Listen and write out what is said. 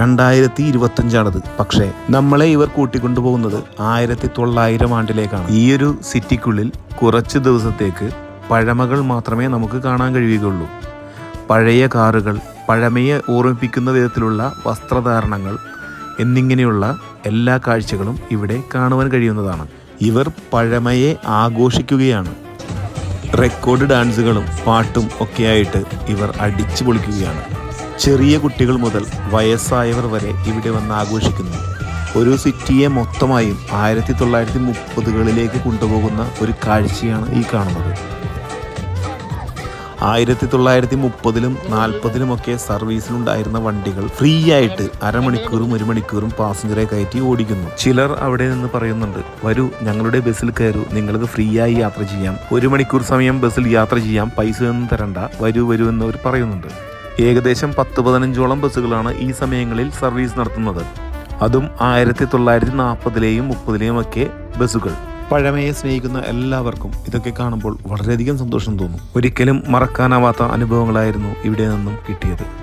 രണ്ടായിരത്തി ഇരുപത്തഞ്ചാണത് പക്ഷേ നമ്മളെ ഇവർ കൂട്ടിക്കൊണ്ടുപോകുന്നത് ആയിരത്തി തൊള്ളായിരം ആണ്ടിലേക്കാണ്. ഈ ഒരു സിറ്റിക്കുള്ളിൽ കുറച്ച് ദിവസത്തേക്ക് പഴമകൾ മാത്രമേ നമുക്ക് കാണാൻ കഴിയുകയുള്ളൂ. പഴയ കാറുകൾ പഴമയെ ഓർമ്മിപ്പിക്കുന്ന വിധത്തിലുള്ള വസ്ത്രധാരണങ്ങൾ എന്നിങ്ങനെയുള്ള എല്ലാ കാഴ്ചകളും ഇവിടെ കാണുവാൻ കഴിയുന്നതാണ്. ഇവർ പഴമയെ ആഘോഷിക്കുകയാണ്. റെക്കോർഡ് ഡാൻസുകളും പാട്ടും ഒക്കെയായിട്ട് ഇവർ അടിച്ചു പൊളിക്കുകയാണ് ചെറിയ കുട്ടികൾ മുതൽ വയസ്സായവർ വരെ ഇവിടെ വന്ന് ആഘോഷിക്കുന്നു. ഒരു സിറ്റിയെ മൊത്തമായും ആയിരത്തി തൊള്ളായിരത്തി മുപ്പതുകളിലേക്ക് കൊണ്ടുപോകുന്ന ഒരു കാഴ്ചയാണ് ഈ കാണുന്നത്. ആയിരത്തി തൊള്ളായിരത്തി മുപ്പതിലും നാൽപ്പതിലുമൊക്കെ സർവീസിലുണ്ടായിരുന്ന വണ്ടികൾ ഫ്രീ ആയിട്ട് അരമണിക്കൂറും ഒരു മണിക്കൂറും പാസഞ്ചറെ കയറ്റി ഓടിക്കുന്നു. ചിലർ അവിടെ നിന്ന് പറയുന്നുണ്ട് വരൂ ഞങ്ങളുടെ ബസ്സിൽ കയറൂ നിങ്ങൾക്ക് ഫ്രീ ആയി യാത്ര ചെയ്യാം. ഒരു മണിക്കൂർ സമയം ബസ്സിൽ യാത്ര ചെയ്യാം പൈസ ഒന്നും തരണ്ട. വരൂ വരൂ എന്നവർ പറയുന്നുണ്ട്. ഏകദേശം പത്ത് പതിനഞ്ചോളം ബസ്സുകളാണ് ഈ സമയങ്ങളിൽ സർവീസ് നടത്തുന്നത്. അതും ആയിരത്തി തൊള്ളായിരത്തി നാൽപ്പതിലെയും മുപ്പതിലെയും ഒക്കെ ബസ്സുകൾ. പഴമയെ സ്നേഹിക്കുന്ന എല്ലാവർക്കും ഇതൊക്കെ കാണുമ്പോൾ വളരെയധികം സന്തോഷം തോന്നും. ഒരിക്കലും മറക്കാനാവാത്ത അനുഭവങ്ങളായിരുന്നു ഇവിടെ നിന്നും കിട്ടിയത്.